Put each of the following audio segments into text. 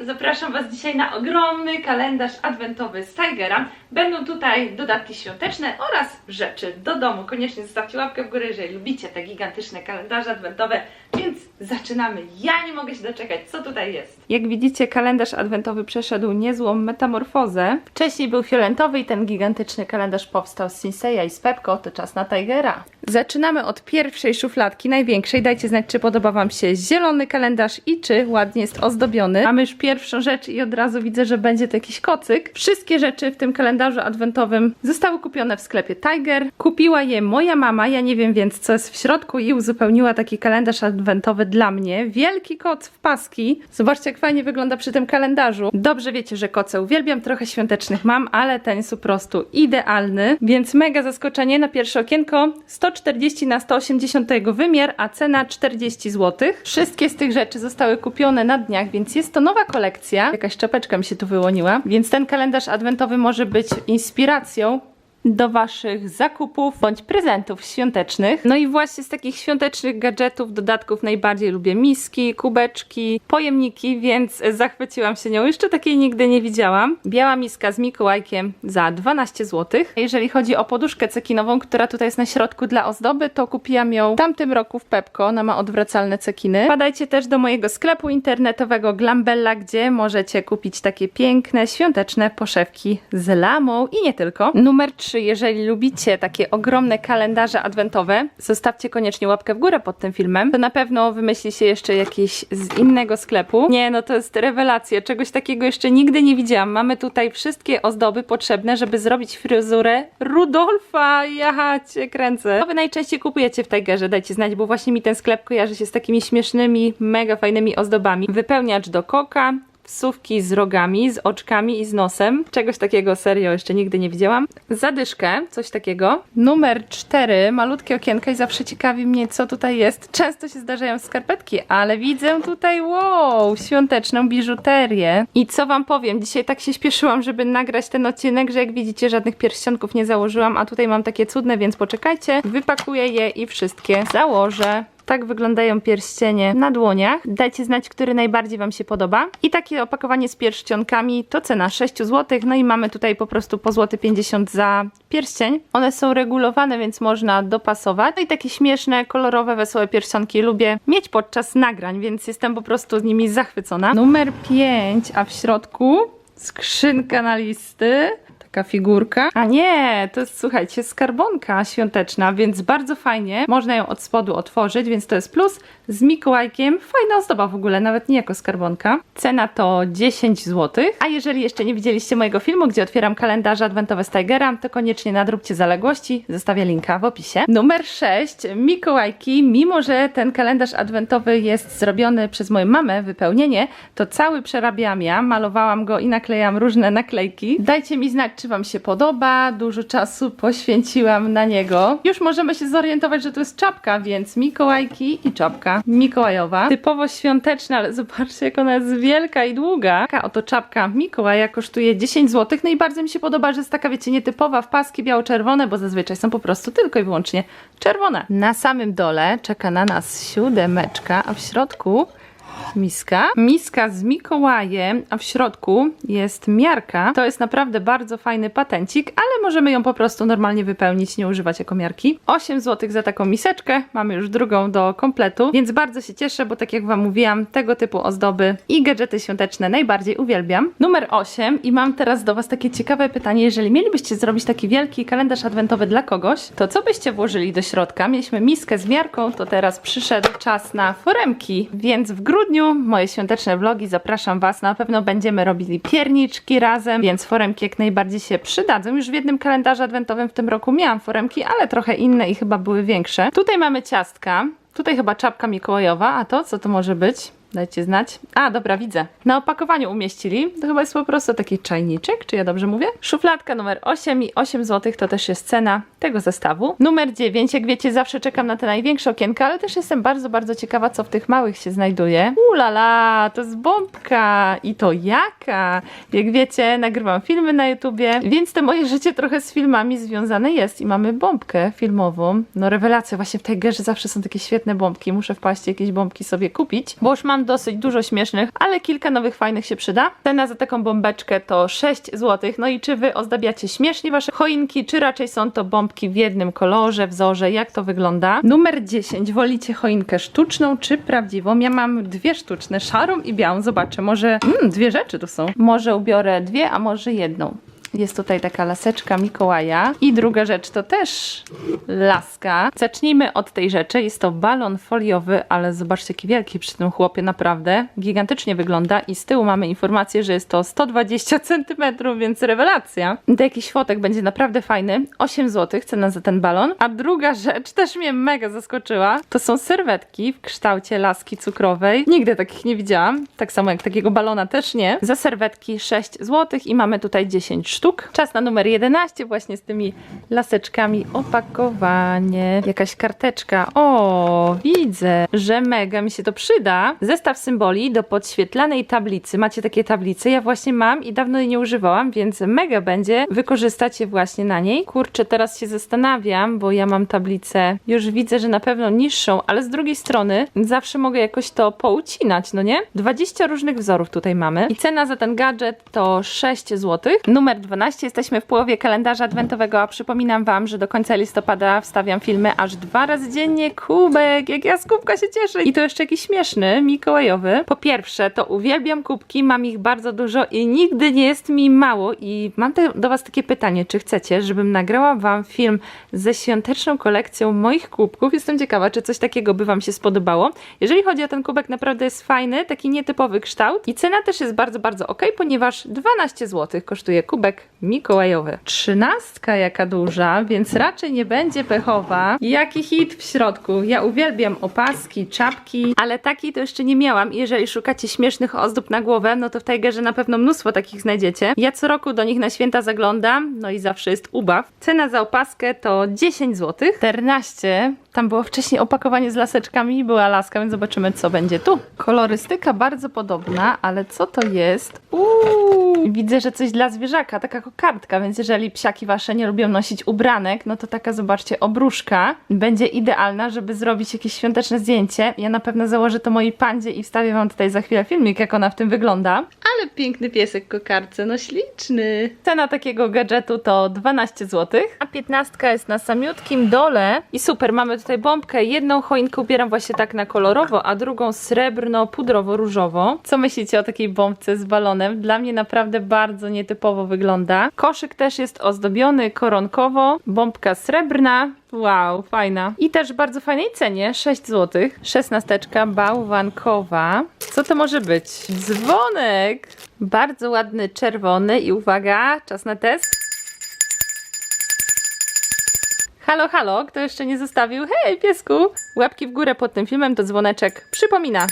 Zapraszam Was dzisiaj na ogromny kalendarz adwentowy z Tigera. Będą tutaj dodatki świąteczne oraz rzeczy do domu. Koniecznie zostawcie łapkę w górę, jeżeli lubicie te gigantyczne kalendarze adwentowe. Więc zaczynamy. Ja nie mogę się doczekać, co tutaj jest. Jak widzicie, kalendarz adwentowy przeszedł niezłą metamorfozę. Wcześniej był fioletowy i ten gigantyczny kalendarz powstał z Sinseya i z Pepko. To czas na Tigera. Zaczynamy od pierwszej szufladki, największej. Dajcie znać, czy podoba Wam się zielony kalendarz i czy ładnie jest ozdobiony. Mamy już pierwszą rzecz i od razu widzę, że będzie to jakiś kocyk. Wszystkie rzeczy w tym kalendarzu adwentowym zostały kupione w sklepie Tiger. Kupiła je moja mama, ja nie wiem więc co jest w środku i uzupełniła taki kalendarz adwentowy dla mnie. Wielki koc w paski. Zobaczcie, jak fajnie wygląda przy tym kalendarzu. Dobrze wiecie, że koce uwielbiam, trochę świątecznych mam, ale ten jest po prostu idealny, więc mega zaskoczenie na pierwsze okienko. 140 na 180 jego wymiar, a cena 40 zł. Wszystkie z tych rzeczy zostały kupione na dniach, więc jest to nowa kolekcja. Jakaś czapeczka mi się tu wyłoniła, więc ten kalendarz adwentowy może być inspiracją do Waszych zakupów bądź prezentów świątecznych. No i właśnie z takich świątecznych gadżetów, dodatków najbardziej lubię miski, kubeczki, pojemniki, więc zachwyciłam się nią. Jeszcze takiej nigdy nie widziałam. Biała miska z Mikołajkiem za 12 zł. Jeżeli chodzi o poduszkę cekinową, która tutaj jest na środku dla ozdoby, to kupiłam ją w tamtym roku w Pepko. Ona ma odwracalne cekiny. Wpadajcie też do mojego sklepu internetowego Glambella, gdzie możecie kupić takie piękne, świąteczne poszewki z lamą i nie tylko. Numer 3 jeżeli lubicie takie ogromne kalendarze adwentowe, zostawcie koniecznie łapkę w górę pod tym filmem. To na pewno wymyśli się jeszcze jakiś z innego sklepu. Nie, no to jest rewelacja. Czegoś takiego jeszcze nigdy nie widziałam. Mamy tutaj wszystkie ozdoby potrzebne, żeby zrobić fryzurę Rudolfa. Ja cię kręcę. Co wy najczęściej kupujecie w Tigerze? Dajcie znać, bo właśnie mi ten sklep kojarzy się z takimi śmiesznymi, mega fajnymi ozdobami. Wypełniacz do koka, wsówki z rogami, z oczkami i z nosem. Czegoś takiego serio jeszcze nigdy nie widziałam. Zadyszkę, coś takiego. Numer 4, malutkie okienka i zawsze ciekawi mnie, co tutaj jest. Często się zdarzają skarpetki, ale widzę tutaj, wow, świąteczną biżuterię. I co wam powiem, dzisiaj tak się śpieszyłam, żeby nagrać ten odcinek, że jak widzicie, żadnych pierścionków nie założyłam, a tutaj mam takie cudne, więc poczekajcie. Wypakuję je i wszystkie założę. Tak wyglądają pierścienie na dłoniach. Dajcie znać, który najbardziej Wam się podoba. I takie opakowanie z pierścionkami to cena 6 zł. No i mamy tutaj po prostu po złoty 50 za pierścień. One są regulowane, więc można dopasować. No i takie śmieszne, kolorowe, wesołe pierścionki lubię mieć podczas nagrań, więc jestem po prostu z nimi zachwycona. Numer 5, a w środku skrzynka na listy. Taka figurka. A nie, to jest, słuchajcie, skarbonka świąteczna, więc bardzo fajnie. Można ją od spodu otworzyć, więc to jest plus. Z Mikołajkiem. Fajna ozdoba w ogóle, nawet nie jako skarbonka. Cena to 10 zł. A jeżeli jeszcze nie widzieliście mojego filmu, gdzie otwieram kalendarze adwentowe z Tigera, to koniecznie nadróbcie zaległości. Zostawię linka w opisie. Numer 6. Mikołajki. Mimo, że ten kalendarz adwentowy jest zrobiony przez moją mamę, wypełnienie, to cały przerabiałam ja. Malowałam go i naklejam różne naklejki. Dajcie mi znać, czy Wam się podoba. Dużo czasu poświęciłam na niego. Już możemy się zorientować, że to jest czapka, więc Mikołajki i czapka mikołajowa. Typowo świąteczna, ale zobaczcie, jak ona jest wielka i długa. Taka oto czapka Mikołaja kosztuje 10 zł. No i bardzo mi się podoba, że jest taka, wiecie, nietypowa w paski biało-czerwone, bo zazwyczaj są po prostu tylko i wyłącznie czerwone. Na samym dole czeka na nas siódemeczka, a w środku miska. Miska z Mikołajem, a w środku jest miarka. To jest naprawdę bardzo fajny patencik, ale możemy ją po prostu normalnie wypełnić, nie używać jako miarki. 8 zł za taką miseczkę. Mamy już drugą do kompletu, więc bardzo się cieszę, bo tak jak Wam mówiłam, tego typu ozdoby i gadżety świąteczne najbardziej uwielbiam. Numer 8 i mam teraz do Was takie ciekawe pytanie. Jeżeli mielibyście zrobić taki wielki kalendarz adwentowy dla kogoś, to co byście włożyli do środka? Mieliśmy miskę z miarką, to teraz przyszedł czas na foremki, więc w grudniu moje świąteczne vlogi zapraszam Was. Na pewno będziemy robili pierniczki razem, więc foremki jak najbardziej się przydadzą. Już w jednym kalendarzu adwentowym w tym roku miałam foremki, ale trochę inne i chyba były większe. Tutaj mamy ciastka. Tutaj chyba czapka mikołajowa, a to co to może być? Dajcie znać. A, dobra, widzę. Na opakowaniu umieścili. To chyba jest po prostu taki czajniczek, czy ja dobrze mówię? Szufladka numer 8 i 8 zł to też jest cena tego zestawu. Numer 9, jak wiecie, zawsze czekam na te największe okienka, ale też jestem bardzo, bardzo ciekawa, co w tych małych się znajduje. Ulala, to jest bombka! I to jaka? Jak wiecie, nagrywam filmy na YouTubie, więc to moje życie trochę z filmami związane jest i mamy bombkę filmową. No rewelacja, właśnie w tej gerze zawsze są takie świetne bombki. Muszę wpaść jakieś bombki sobie kupić, bo już mam dosyć dużo śmiesznych, ale kilka nowych fajnych się przyda. Cena za taką bombeczkę to 6 zł. No i czy wy ozdabiacie śmiesznie wasze choinki, czy raczej są to bombki w jednym kolorze, wzorze, jak to wygląda? Numer 10. Wolicie choinkę sztuczną czy prawdziwą? Ja mam dwie sztuczne, szarą i białą. Zobaczę, może mm, dwie rzeczy tu są. Może ubiorę dwie, a może jedną. Jest tutaj taka laseczka Mikołaja. I druga rzecz to też laska. Zacznijmy od tej rzeczy. Jest to balon foliowy, ale zobaczcie jaki wielki przy tym chłopie, naprawdę. Gigantycznie wygląda i z tyłu mamy informację, że jest to 120 cm, więc rewelacja. To jakiś fotek będzie naprawdę fajny. 8 zł cena za ten balon. A druga rzecz też mnie mega zaskoczyła. To są serwetki w kształcie laski cukrowej. Nigdy takich nie widziałam. Tak samo jak takiego balona też nie. Za serwetki 6 zł i mamy tutaj 10 sztuk. Czas na numer 11 właśnie z tymi laseczkami. Opakowanie. Jakaś karteczka. O, widzę, że mega mi się to przyda. Zestaw symboli do podświetlanej tablicy. Macie takie tablice? Ja właśnie mam i dawno jej nie używałam, więc mega będzie wykorzystać je właśnie na niej. Kurczę, teraz się zastanawiam, bo ja mam tablicę. Już widzę, że na pewno niższą, ale z drugiej strony zawsze mogę jakoś to poucinać, no nie? 20 różnych wzorów tutaj mamy. I cena za ten gadżet to 6 zł. Numer 12. Jesteśmy w połowie kalendarza adwentowego, a przypominam Wam, że do końca listopada wstawiam filmy aż dwa razy dziennie. Kubek, jak ja z kubka się cieszę. I to jeszcze jakiś śmieszny, mikołajowy. Po pierwsze, to uwielbiam kubki, mam ich bardzo dużo i nigdy nie jest mi mało. I mam te, do Was takie pytanie, czy chcecie, żebym nagrała Wam film ze świąteczną kolekcją moich kubków? Jestem ciekawa, czy coś takiego by Wam się spodobało. Jeżeli chodzi o ten kubek, naprawdę jest fajny, taki nietypowy kształt i cena też jest bardzo, bardzo ok, ponieważ 12 zł kosztuje kubek mikołajowy. Trzynastka jaka duża, więc raczej nie będzie pechowa. Jaki hit w środku. Ja uwielbiam opaski, czapki, ale takiej to jeszcze nie miałam. Jeżeli szukacie śmiesznych ozdób na głowę, no to w Tigerze na pewno mnóstwo takich znajdziecie. Ja co roku do nich na święta zaglądam, no i zawsze jest ubaw. Cena za opaskę to 10 zł. 14. Tam było wcześniej opakowanie z laseczkami, była laska, więc zobaczymy co będzie tu. Kolorystyka bardzo podobna, ale co to jest? Uuu, widzę, że coś dla zwierzaka, taka kokardka, więc jeżeli psiaki wasze nie lubią nosić ubranek, no to taka, zobaczcie, obruszka będzie idealna, żeby zrobić jakieś świąteczne zdjęcie. Ja na pewno założę to mojej pandzie i wstawię wam tutaj za chwilę filmik, jak ona w tym wygląda. Ale piękny piesek kokardce, no śliczny. Cena takiego gadżetu to 12 zł, a 15 jest na samiutkim dole. I super, mamy tutaj bombkę. Jedną choinkę ubieram właśnie tak na kolorowo, a drugą srebrno-pudrowo-różowo. Co myślicie o takiej bombce z balonem? Dla mnie naprawdę bardzo nietypowo wygląda. Koszyk też jest ozdobiony koronkowo. Bombka srebrna. Wow, fajna. I też bardzo fajnej cenie, 6 zł. Szesnasteczka bałwankowa. Co to może być? Dzwonek! Bardzo ładny czerwony i uwaga, czas na test. Halo, halo, kto jeszcze nie zostawił? Hej, piesku! Łapki w górę pod tym filmem to dzwoneczek przypomina.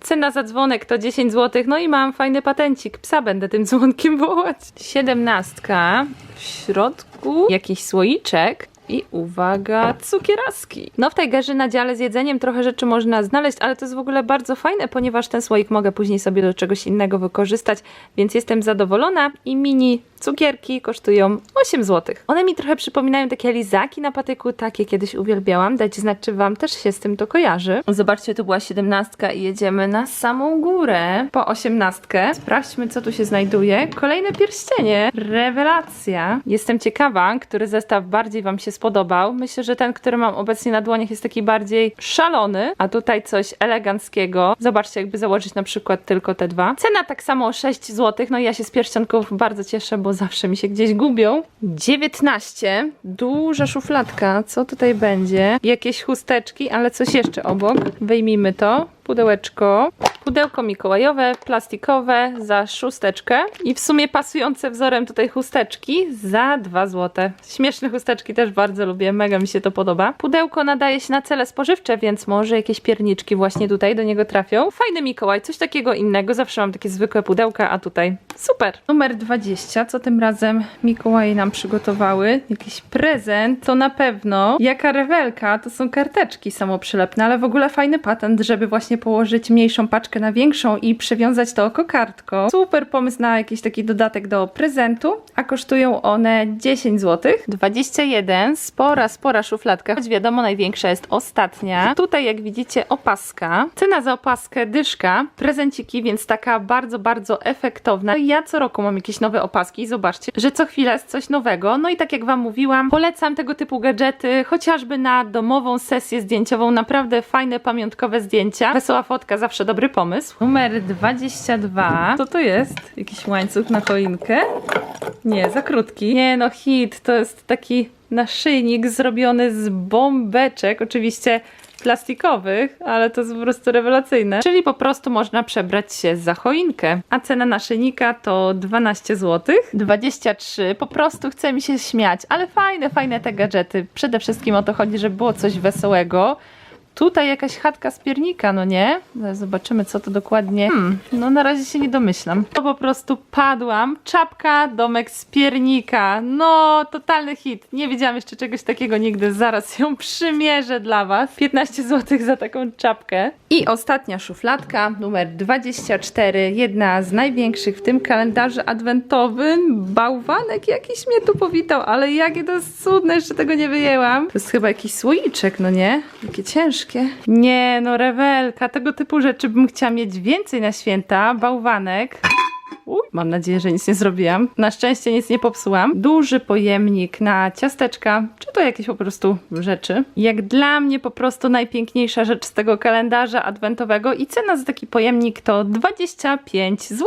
Cena za dzwonek to 10 zł, no i mam fajny patencik. Psa będę tym dzwonkiem wołać. Siedemnastka. W środku jakiś słoiczek. I uwaga, cukieraski. No w tej garze na dziale z jedzeniem trochę rzeczy można znaleźć, ale to jest w ogóle bardzo fajne, ponieważ ten słoik mogę później sobie do czegoś innego wykorzystać, więc jestem zadowolona i mini cukierki kosztują 8 zł. One mi trochę przypominają takie lizaki na patyku, takie kiedyś uwielbiałam. Dajcie znać, czy wam też się z tym to kojarzy. Zobaczcie, tu była 17 i jedziemy na samą górę po 18. Sprawdźmy, co tu się znajduje. Kolejne pierścienie. Rewelacja. Jestem ciekawa, który zestaw bardziej wam się spodobał. Myślę, że ten, który mam obecnie na dłoniach jest taki bardziej szalony, a tutaj coś eleganckiego. Zobaczcie, jakby założyć na przykład tylko te dwa. Cena tak samo 6 zł, no i ja się z pierścionków bardzo cieszę, bo zawsze mi się gdzieś gubią. 19. Duża szufladka. Co tutaj będzie? Jakieś chusteczki, ale coś jeszcze obok. Wyjmijmy to. Pudełeczko. Pudełko mikołajowe, plastikowe za szósteczkę i w sumie pasujące wzorem tutaj chusteczki za 2 zł. Śmieszne chusteczki też bardzo lubię, mega mi się to podoba. Pudełko nadaje się na cele spożywcze, więc może jakieś pierniczki właśnie tutaj do niego trafią. Fajny Mikołaj, coś takiego innego. Zawsze mam takie zwykłe pudełka, a tutaj super. Numer 20, co tym razem Mikołaje nam przygotowały? Jakiś prezent, to na pewno. Jaka rewelka, to są karteczki samoprzylepne, ale w ogóle fajny patent, żeby właśnie położyć mniejszą paczkę na większą i przewiązać to kokardką. Super pomysł na jakiś taki dodatek do prezentu, a kosztują one 10 zł. 21, spora, spora szufladka, choć wiadomo największa jest ostatnia. Tutaj jak widzicie opaska. Cena za opaskę dyszka, prezenciki, więc taka bardzo, bardzo efektowna. Ja co roku mam jakieś nowe opaski i zobaczcie, że co chwila jest coś nowego. No i tak jak Wam mówiłam, polecam tego typu gadżety, chociażby na domową sesję zdjęciową. Naprawdę fajne, pamiątkowe zdjęcia. Wesoła fotka, zawsze dobry pomysł. Numer 22. Co to jest? Jakiś łańcuch na choinkę? Nie, za krótki. Nie no, hit. To jest taki naszyjnik zrobiony z bombeczek. Oczywiście plastikowych, ale to jest po prostu rewelacyjne. Czyli po prostu można przebrać się za choinkę. A cena naszyjnika to 12 zł. 23. Po prostu chce mi się śmiać, ale fajne, fajne te gadżety. Przede wszystkim o to chodzi, żeby było coś wesołego. Tutaj jakaś chatka z piernika, no nie? Zobaczymy, co to dokładnie. Hmm, no na razie się nie domyślam. To po prostu padłam. Czapka, domek z piernika. No, totalny hit. Nie widziałam jeszcze czegoś takiego nigdy. Zaraz ją przymierzę dla Was. 15 zł za taką czapkę. I ostatnia szufladka, numer 24. Jedna z największych w tym kalendarzu adwentowym. Bałwanek jakiś mnie tu powitał, ale jakie to jest cudne, jeszcze tego nie wyjęłam. To jest chyba jakiś słoiczek, no nie? Jakie ciężkie. Nie, no rewelka, tego typu rzeczy bym chciała mieć więcej na święta. Bałwanek. Uj, mam nadzieję, że nic nie zrobiłam. Na szczęście nic nie popsułam. Duży pojemnik na ciasteczka, czy to jakieś po prostu rzeczy. Jak dla mnie po prostu najpiękniejsza rzecz z tego kalendarza adwentowego i cena za taki pojemnik to 25 zł.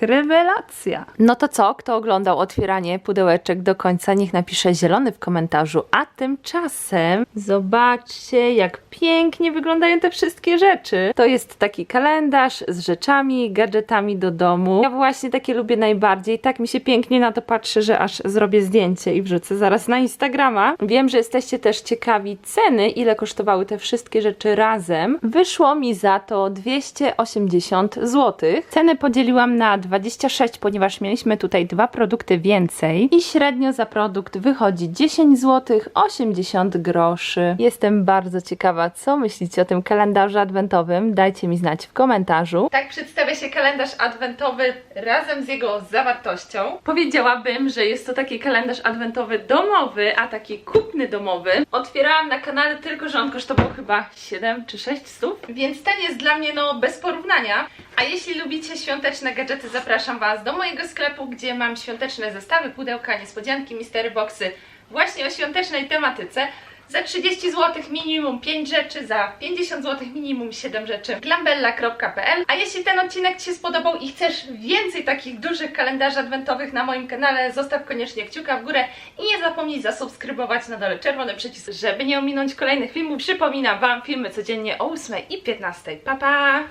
Rewelacja. No to co? Kto oglądał otwieranie pudełeczek do końca, niech napisze zielony w komentarzu. A tymczasem zobaczcie, jak pięknie wyglądają te wszystkie rzeczy. To jest taki kalendarz z rzeczami, gadżetami do domu. Ja właśnie takie lubię najbardziej. Tak mi się pięknie na to patrzy, że aż zrobię zdjęcie i wrzucę zaraz na Instagrama. Wiem, że jesteście też ciekawi ceny, ile kosztowały te wszystkie rzeczy razem. Wyszło mi za to 280 zł. Cenę podzieliłam na 26, ponieważ mieliśmy tutaj dwa produkty więcej i średnio za produkt wychodzi 10 zł 80 groszy. Jestem bardzo ciekawa, co myślicie o tym kalendarzu adwentowym. Dajcie mi znać w komentarzu. Tak przedstawia się kalendarz adwentowy razem z jego zawartością. Powiedziałabym, że jest to taki kalendarz adwentowy domowy, a taki kupny domowy. Otwierałam na kanale tylko, że on kosztował chyba 7 czy 6 stów, więc ten jest dla mnie no bez porównania. A jeśli lubicie świąteczne gadżety, zapraszam Was do mojego sklepu, gdzie mam świąteczne zestawy, pudełka, niespodzianki, mystery boxy właśnie o świątecznej tematyce. Za 30 zł minimum 5 rzeczy, za 50 zł minimum 7 rzeczy. glambella.pl A jeśli ten odcinek Ci się spodobał i chcesz więcej takich dużych kalendarzy adwentowych na moim kanale, zostaw koniecznie kciuka w górę i nie zapomnij zasubskrybować na dole czerwony przycisk, żeby nie ominąć kolejnych filmów. Przypominam Wam filmy codziennie o 8 i 15. Pa, pa!